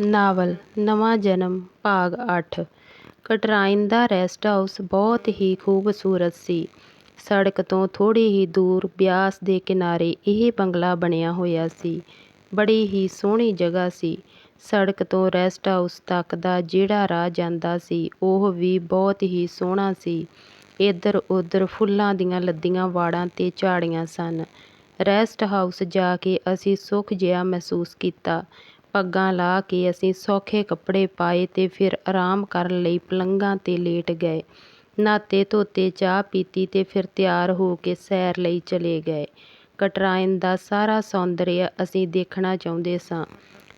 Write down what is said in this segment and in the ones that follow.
Novel, ਨਵਾਂ ਜਨਮ, ਭਾਗ ਅੱਠ ਕਟਰਾਈਨ ਦਾ ਰੈਸਟ ਹਾਊਸ ਬਹੁਤ ਹੀ ਖੂਬਸੂਰਤ ਸੀ। ਸੜਕ ਤੋਂ ਥੋੜ੍ਹੀ ਹੀ ਦੂਰ ਬਿਆਸ ਦੇ ਕਿਨਾਰੇ ਇਹ ਬੰਗਲਾ ਬਣਿਆ ਹੋਇਆ ਸੀ। ਬੜੀ ਹੀ ਸੋਹਣੀ ਜਗ੍ਹਾ ਸੀ। ਸੜਕ ਤੋਂ ਰੈਸਟ ਹਾਊਸ ਤੱਕ ਦਾ ਜਿਹੜਾ ਰਾਹ ਜਾਂਦਾ ਸੀ, ਉਹ ਵੀ ਬਹੁਤ ਹੀ ਸੋਹਣਾ ਸੀ। ਇੱਧਰ-ਉੱਧਰ ਫੁੱਲਾਂ ਦੀਆਂ ਲੱਦੀਆਂ ਵਾੜਾਂ ਤੇ ਝਾੜੀਆਂ ਸਨ। ਰੈਸਟ ਹਾਊਸ ਜਾ ਕੇ ਅਸੀਂ ਸੁੱਖ ਜਿਹਾ ਮਹਿਸੂਸ ਕੀਤਾ। ਪੱਗਾਂ ਲਾਹ ਕੇ ਅਸੀਂ ਸੌਖੇ ਕੱਪੜੇ ਪਾਏ ਤੇ ਫਿਰ ਆਰਾਮ ਕਰਨ ਲਈ ਪਲੰਘਾਂ ਤੇ ਲੇਟ ਗਏ। ਨਹਾਤੇ-ਧੋਤੇ, ਚਾਹ ਪੀਤੀ ਤੇ ਫਿਰ ਤਿਆਰ ਹੋ ਕੇ ਸੈਰ ਲਈ ਚਲੇ ਗਏ। ਕਟਰਾਇਨ ਦਾ ਸਾਰਾ ਸੌਂਦਰਯ ਅਸੀਂ ਦੇਖਣਾ ਚਾਹੁੰਦੇ ਸਾਂ।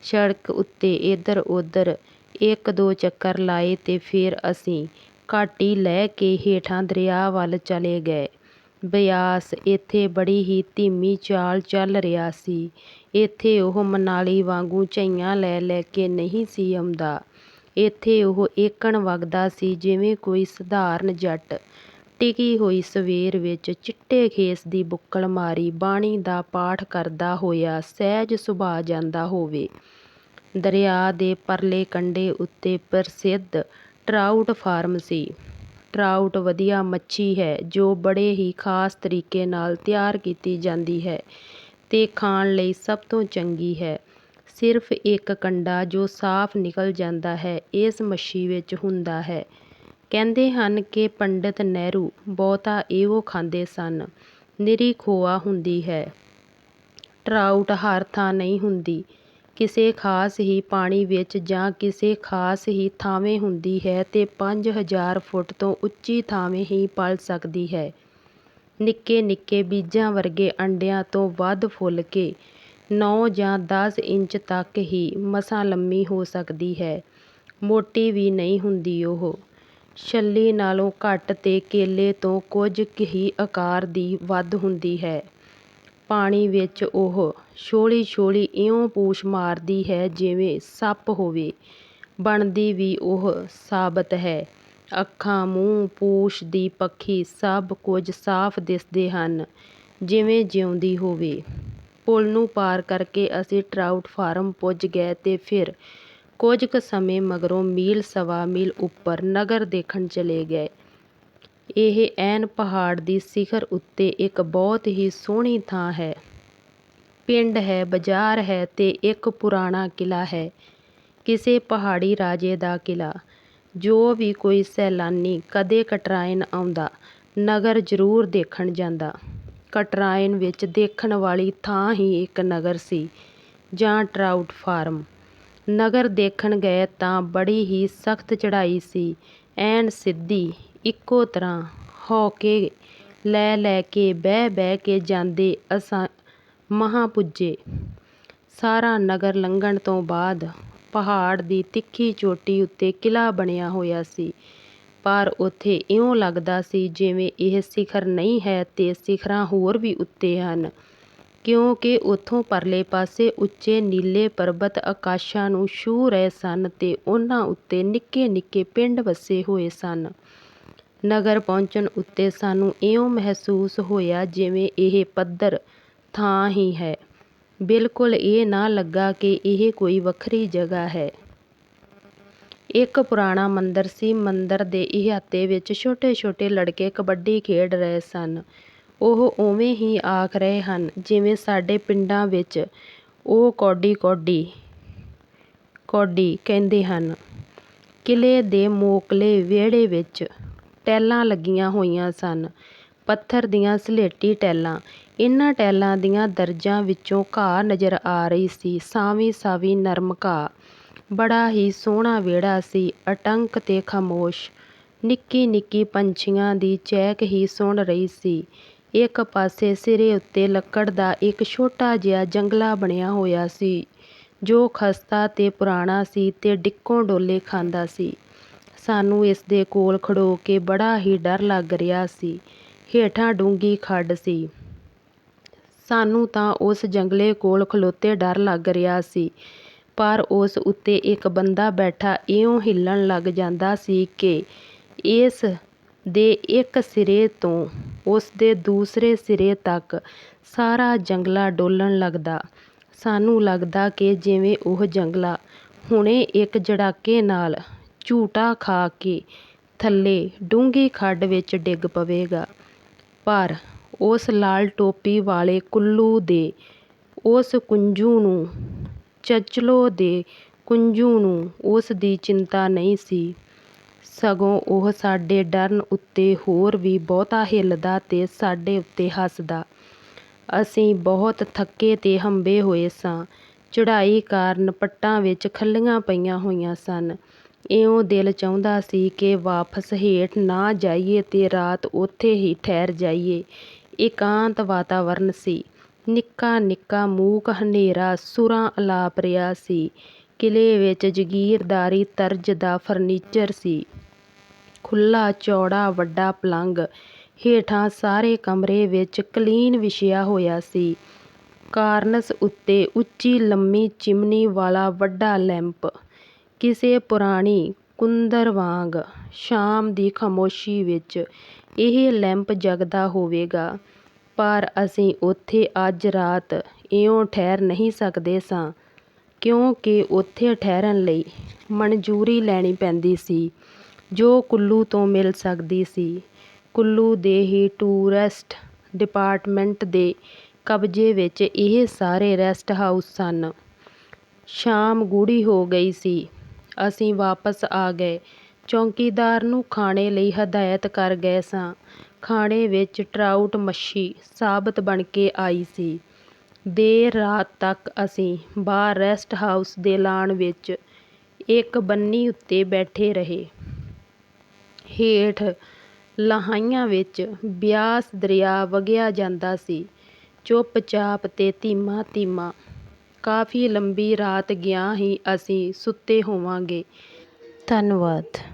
ਸੜਕ ਉੱਤੇ ਇੱਧਰ-ਉੱਧਰ ਇੱਕ-ਦੋ ਚੱਕਰ ਲਾਏ ਤੇ ਫਿਰ ਅਸੀਂ ਘਾਟੀ ਲੈ ਕੇ ਹੇਠਾਂ ਦਰਿਆ ਵੱਲ ਚਲੇ ਗਏ। ਬਿਆਸ ਇੱਥੇ ਬੜੀ ਹੀ ਧੀਮੀ ਚਾਲ ਚੱਲ ਰਿਹਾ ਸੀ। ਇੱਥੇ ਉਹ ਮਨਾਲੀ ਵਾਂਗੂੰ ਝਈਆਂ ਲੈ-ਲੈ ਕੇ ਨਹੀਂ ਸੀ ਆਉਂਦਾ। ਇੱਥੇ ਉਹ ਏਕਣ ਵਗਦਾ ਸੀ ਜਿਵੇਂ ਕੋਈ ਸਧਾਰਨ ਜੱਟ ਟਿਕੀ ਹੋਈ ਸਵੇਰ ਵਿੱਚ ਚਿੱਟੇ ਖੇਸ ਦੀ ਬੁੱਕਲ ਮਾਰੀ ਬਾਣੀ ਦਾ ਪਾਠ ਕਰਦਾ ਹੋਇਆ ਸਹਿਜ ਸੁਭਾਅ ਜਾਂਦਾ ਹੋਵੇ। ਦਰਿਆ ਦੇ ਪਰਲੇ ਕੰਢੇ ਉੱਤੇ ਪ੍ਰਸਿੱਧ ਟਰਾਊਟ ਫਾਰਮ ਸੀ। ਟਰਾਊਟ ਵਧੀਆ ਮੱਛੀ ਹੈ, ਜੋ ਬੜੇ ਹੀ ਖਾਸ ਤਰੀਕੇ ਨਾਲ ਤਿਆਰ ਕੀਤੀ ਜਾਂਦੀ ਹੈ ਅਤੇ ਖਾਣ ਲਈ ਸਭ ਤੋਂ ਚੰਗੀ ਹੈ। ਸਿਰਫ ਇੱਕ ਕੰਡਾ ਜੋ ਸਾਫ਼ ਨਿਕਲ ਜਾਂਦਾ ਹੈ, ਇਸ ਮੱਛੀ ਵਿੱਚ ਹੁੰਦਾ ਹੈ। ਕਹਿੰਦੇ ਹਨ ਕਿ ਪੰਡਿਤ ਨਹਿਰੂ ਬਹੁਤਾ ਇਹੋ ਖਾਂਦੇ ਸਨ। ਨਿਰੀ ਖੋਆ ਹੁੰਦੀ ਹੈ। ਟਰਾਊਟ ਹਰ ਥਾਂ ਨਹੀਂ ਹੁੰਦੀ। ਕਿਸੇ ਖਾਸ ਹੀ ਪਾਣੀ ਵਿੱਚ ਜਾਂ ਕਿਸੇ ਖਾਸ ਹੀ ਥਾਵੇਂ ਹੁੰਦੀ ਹੈ ਤੇ ਪੰਜ ਹਜ਼ਾਰ ਫੁੱਟ ਤੋਂ ਉੱਚੀ ਥਾਵੇਂ ਹੀ ਪਲ ਸਕਦੀ ਹੈ। ਨਿੱਕੇ-ਨਿੱਕੇ ਬੀਜਾਂ ਵਰਗੇ ਅੰਡਿਆਂ ਤੋਂ ਵੱਧ ਫੁੱਲ ਕੇ ਨੌਂ ਜਾਂ ਦਸ ਇੰਚ ਤੱਕ ਹੀ ਮਸਾਂ ਲੰਮੀ ਹੋ ਸਕਦੀ ਹੈ। ਮੋਟੀ ਵੀ ਨਹੀਂ ਹੁੰਦੀ ਉਹ। ਛੱਲੀ ਨਾਲੋਂ ਘੱਟ ਤੇ ਕੇਲੇ ਤੋਂ ਕੁਝ ਕੁ ਹੀ ਆਕਾਰ ਦੀ ਵੱਧ ਹੁੰਦੀ ਹੈ। ਪਾਣੀ ਵਿੱਚ ਉਹ ਛੋਲੀ-ਛੋਲੀ ਇਉਂ ਪੂਛ ਮਾਰਦੀ ਹੈ ਜਿਵੇਂ ਸੱਪ ਹੋਵੇ। ਬਣਦੀ ਵੀ ਉਹ ਸਾਬਤ ਹੈ। ਅੱਖਾਂ, ਮੂੰਹ, ਪੂਛ ਦੀ ਪੱਖੀ ਸਭ ਕੁਝ ਸਾਫ਼ ਦਿਸਦੇ ਹਨ ਜਿਵੇਂ ਜਿਉਂਦੀ ਹੋਵੇ। ਪੁਲ ਨੂੰ ਪਾਰ ਕਰਕੇ ਅਸੀਂ ਟਰਾਊਟ ਫਾਰਮ ਪੁੱਜ ਗਏ ਤੇ ਫਿਰ ਕੁਝ ਕੁ ਸਮੇਂ ਮਗਰੋਂ ਮੀਲ-ਸਵਾ ਮੀਲ ਉੱਪਰ ਨਗਰ ਦੇਖਣ ਚਲੇ ਗਏ। ਇਹ ਐਨ ਪਹਾੜ ਦੀ ਸਿਖਰ ਉੱਤੇ ਇੱਕ ਬਹੁਤ ਹੀ ਸੋਹਣੀ ਥਾਂ ਹੈ। ਪਿੰਡ ਹੈ, ਬਾਜ਼ਾਰ ਹੈ ਤੇ ਇੱਕ ਪੁਰਾਣਾ ਕਿਲ੍ਹਾ ਹੈ। ਕਿਸੇ ਪਹਾੜੀ ਰਾਜੇ ਦਾ ਕਿਲ੍ਹਾ। ਜੋ ਵੀ ਕੋਈ ਸੈਲਾਨੀ ਕਦੇ ਕਟਰਾਇਨ ਆਉਂਦਾ, ਨਗਰ ਜ਼ਰੂਰ ਦੇਖਣ ਜਾਂਦਾ। ਕਟਰਾਇਨ ਵਿੱਚ ਦੇਖਣ ਵਾਲੀ ਥਾਂ ਹੀ ਇੱਕ ਨਗਰ ਸੀ ਜਾਂ ਟਰਾਊਟ ਫਾਰਮ। ਨਗਰ ਦੇਖਣ ਗਏ ਤਾਂ ਬੜੀ ਹੀ ਸਖ਼ਤ ਚੜ੍ਹਾਈ ਸੀ। ਐਨ ਸਿੱਧੀ, ਇੱਕੋ ਤਰ੍ਹਾਂ ਹੋ ਕੇ ਲੈ-ਲੈ ਕੇ, ਬਹਿ-ਬਹਿ ਕੇ ਜਾਂਦੇ ਅਸਾਂ ਮਹਾਂ ਪੁੱਜੇ। ਸਾਰਾ ਨਗਰ ਲੰਘਣ ਤੋਂ ਬਾਅਦ ਪਹਾੜ ਦੀ ਤਿੱਖੀ ਚੋਟੀ ਉੱਤੇ ਕਿਲ੍ਹਾ ਬਣਿਆ ਹੋਇਆ ਸੀ ਪਰ ਉੱਥੇ ਇਉਂ ਲੱਗਦਾ ਸੀ ਜਿਵੇਂ ਇਹ ਸਿਖਰ ਨਹੀਂ ਹੈ ਤੇ ਸਿਖਰਾਂ ਹੋਰ ਵੀ ਉੱਤੇ ਹਨ ਕਿਉਂਕਿ ਉੱਥੋਂ ਪਰਲੇ ਪਾਸੇ ਉੱਚੇ ਨੀਲੇ ਪਰਬਤ ਆਕਾਸ਼ਾਂ ਨੂੰ ਛੂਹ ਰਹੇ ਸਨ ਤੇ ਉਹਨਾਂ ਉੱਤੇ ਨਿੱਕੇ-ਨਿੱਕੇ ਪਿੰਡ ਵਸੇ ਹੋਏ ਸਨ। ਨਗਰ ਪਹੁੰਚਣ ਉੱਤੇ ਸਾਨੂੰ ਇਉਂ ਮਹਿਸੂਸ ਹੋਇਆ ਜਿਵੇਂ ਇਹ ਪੱਧਰ ਥਾਂ ਹੀ ਹੈ। ਬਿਲਕੁਲ ਇਹ ਨਾ ਲੱਗਾ ਕਿ ਇਹ ਕੋਈ ਵੱਖਰੀ ਜਗ੍ਹਾ ਹੈ। ਇੱਕ ਪੁਰਾਣਾ ਮੰਦਰ ਸੀ। ਮੰਦਰ ਦੇ ਅਹਾਤੇ ਵਿੱਚ ਛੋਟੇ-ਛੋਟੇ ਲੜਕੇ ਕਬੱਡੀ ਖੇਡ ਰਹੇ ਸਨ। ਉਹ ਉਵੇਂ ਹੀ ਆਖ ਰਹੇ ਹਨ, ਜਿਵੇਂ ਸਾਡੇ ਪਿੰਡਾਂ ਵਿੱਚ ਉਹ ਕੌਡੀ-ਕੌਡੀ ਕੌਡੀ ਕਹਿੰਦੇ ਹਨ। ਕਿਲ੍ਹੇ ਦੇ ਮੋਕਲੇ ਵਿਹੜੇ ਵਿੱਚ ਟੈਲਾਂ ਲੱਗੀਆਂ ਹੋਈਆਂ ਸਨ। ਪੱਥਰ ਦੀਆਂ ਸਲੇਟੀ ਟੈਲਾਂ। ਇਹਨਾਂ ਟੈਲਾਂ ਦੀਆਂ ਦਰਜ਼ਾਂ ਵਿੱਚੋਂ ਘਾਹ ਨਜ਼ਰ ਆ ਰਹੀ ਸੀ, ਸਾਵੀਂ-ਸਾਵੀਂ ਨਰਮ ਘਾਹ। ਬੜਾ ਹੀ ਸੋਹਣਾ ਵਿਹੜਾ ਸੀ, ਅਟੰਕ ਤੇ ਖਾਮੋਸ਼। ਨਿੱਕੀ-ਨਿੱਕੀ ਪੰਛੀਆਂ ਦੀ ਚਹਿਕ ਹੀ ਸੁਣ ਰਹੀ ਸੀ। ਇੱਕ ਪਾਸੇ ਸਿਰੇ ਉੱਤੇ ਲੱਕੜ ਦਾ ਇੱਕ ਛੋਟਾ ਜਿਹਾ ਜੰਗਲਾ ਬਣਿਆ ਹੋਇਆ ਸੀ ਜੋ ਖਸਤਾ ਤੇ ਪੁਰਾਣਾ ਸੀ ਤੇ ਡਿੱਕੋਂ ਡੋਲੇ ਖਾਂਦਾ ਸੀ। ਸਾਨੂੰ ਇਸ ਦੇ ਕੋਲ ਖੜੋ ਕੇ ਬੜਾ ਹੀ ਡਰ ਲੱਗ ਰਿਹਾ ਸੀ। ਹੇਠਾਂ ਡੂੰਘੀ ਖੱਡ ਸੀ। ਸਾਨੂੰ ਤਾਂ ਉਸ ਜੰਗਲੇ ਕੋਲ ਖਲੋਤੇ ਡਰ ਲੱਗ ਰਿਹਾ ਸੀ, ਪਰ ਉਸ ਉੱਤੇ ਇੱਕ ਬੰਦਾ ਬੈਠਾ ਇਉਂ ਹਿੱਲਣ ਲੱਗ ਜਾਂਦਾ ਸੀ ਕਿ ਇਸ ਦੇ ਇੱਕ ਸਿਰੇ ਤੋਂ ਉਸ ਦੇ ਦੂਸਰੇ ਸਿਰੇ ਤੱਕ ਸਾਰਾ ਜੰਗਲਾ ਡੋਲਣ ਲੱਗਦਾ। ਸਾਨੂੰ ਲੱਗਦਾ ਕਿ ਜਿਵੇਂ ਉਹ ਜੰਗਲਾ ਹੁਣੇ ਇੱਕ ਜੜਾਕੇ ਨਾਲ ਝੂਟਾ ਖਾ ਕੇ ਥੱਲੇ ਡੂੰਘੀ ਖੱਡ ਵਿੱਚ ਡਿੱਗ ਪਵੇਗਾ। ਪਰ ਉਸ ਲਾਲ ਟੋਪੀ ਵਾਲੇ ਕੁੱਲੂ ਦੇ, ਉਸ ਕੁੰਜੂ ਨੂੰ, ਚਚਲੋ ਦੇ ਕੁੰਜੂ ਨੂੰ ਉਸ ਦੀ ਚਿੰਤਾ ਨਹੀਂ ਸੀ। ਸਗੋਂ ਉਹ ਸਾਡੇ ਡਰਨ ਉੱਤੇ ਹੋਰ ਵੀ ਬਹੁਤਾ ਹਿੱਲਦਾ ਤੇ ਸਾਡੇ ਉੱਤੇ ਹੱਸਦਾ। ਅਸੀਂ ਬਹੁਤ ਥੱਕੇ ਤੇ ਹੰਭੇ ਹੋਏ ਸਾਂ। ਚੜ੍ਹਾਈ ਕਾਰਨ ਪੱਟਾਂ ਵਿੱਚ ਖੱਲੀਆਂ ਪਈਆਂ ਹੋਈਆਂ ਸਨ। ਇਉਂ ਦਿਲ ਚਾਹੁੰਦਾ ਸੀ ਕਿ ਵਾਪਸ ਹੇਠ ਨਾ ਜਾਈਏ ਤੇ ਰਾਤ ਉੱਥੇ ਹੀ ਠਹਿਰ ਜਾਈਏ। ਇਕਾਂਤ ਵਾਤਾਵਰਨ ਸੀ। ਨਿੱਕਾ ਨਿੱਕਾ ਮੂਕ ਹਨੇਰਾ ਸੁਰਾਂ ਅਲਾਪ ਰਿਹਾ ਸੀ। ਕਿਲੇ ਵਿੱਚ ਜਗੀਰਦਾਰੀ ਤਰਜ਼ ਦਾ ਫਰਨੀਚਰ ਸੀ। ਖੁੱਲ੍ਹਾ, ਚੌੜਾ, ਵੱਡਾ ਪਲੰਗ ਹੇਠਾਂ ਸਾਰੇ ਕਮਰੇ ਵਿੱਚ ਕਲੀਨ ਵਿਛਿਆ ਹੋਇਆ ਸੀ। ਕਾਰਨਸ ਉੱਤੇ ਉੱਚੀ ਲੰਮੀ ਚਿਮਨੀ ਵਾਲਾ ਵੱਡਾ ਲੈਂਪ ਕਿਸੇ ਪੁਰਾਣੀ ਕੁੰਦਰ ਵਾਂਗ ਸ਼ਾਮ ਦੀ ਖਾਮੋਸ਼ੀ ਵਿੱਚ ਇਹ ਲੈਂਪ ਜਗਦਾ ਹੋਵੇਗਾ, ਪਰ ਅਸੀਂ ਉੱਥੇ ਅੱਜ ਰਾਤ ਇਉਂ ਠਹਿਰ ਨਹੀਂ ਸਕਦੇ ਸਾਂ, ਕਿਉਂਕਿ ਉੱਥੇ ਠਹਿਰਨ ਲਈ ਮਨਜ਼ੂਰੀ ਲੈਣੀ ਪੈਂਦੀ ਸੀ, ਜੋ ਕੁੱਲੂ ਤੋਂ ਮਿਲ ਸਕਦੀ ਸੀ। ਕੁੱਲੂ ਦੇ ਹੀ ਟੂਰਿਸਟ ਡਿਪਾਰਟਮੈਂਟ ਦੇ ਕਬਜ਼ੇ ਵਿੱਚ ਇਹ ਸਾਰੇ ਰੈਸਟ ਹਾਊਸ ਸਨ। ਸ਼ਾਮ ਗੂੜੀ ਹੋ ਗਈ ਸੀ। ਅਸੀਂ ਵਾਪਸ ਆ ਗਏ। ਚੌਕੀਦਾਰ ਨੂੰ ਖਾਣੇ ਲਈ ਹਦਾਇਤ ਕਰ ਗਏ ਸਾਂ। ਖਾਣੇ ਵਿੱਚ ਟਰਾਊਟ ਮੱਛੀ ਸਾਬਤ ਬਣ ਕੇ ਆਈ ਸੀ। ਦੇਰ ਰਾਤ ਤੱਕ ਅਸੀਂ ਬਾਹਰ ਰੈਸਟ ਹਾਊਸ ਦੇ ਲਾਣ ਵਿੱਚ ਇੱਕ ਬੰਨੀ ਉੱਤੇ ਬੈਠੇ ਰਹੇ। ਹੇਠ ਲਹਾਈਆਂ ਵਿੱਚ ਬਿਆਸ ਦਰਿਆ ਵਗਿਆ ਜਾਂਦਾ ਸੀ। ਚੁੱਪ ਚਾਪ ਤੇ ਧੀਮਾ ਧੀਮਾ ਕਾਫੀ ਲੰਬੀ ਰਾਤ ਗਿਆ ਹੀ ਅਸੀਂ ਸੁੱਤੇ ਹੋਵਾਂਗੇ। ਧੰਨਵਾਦ।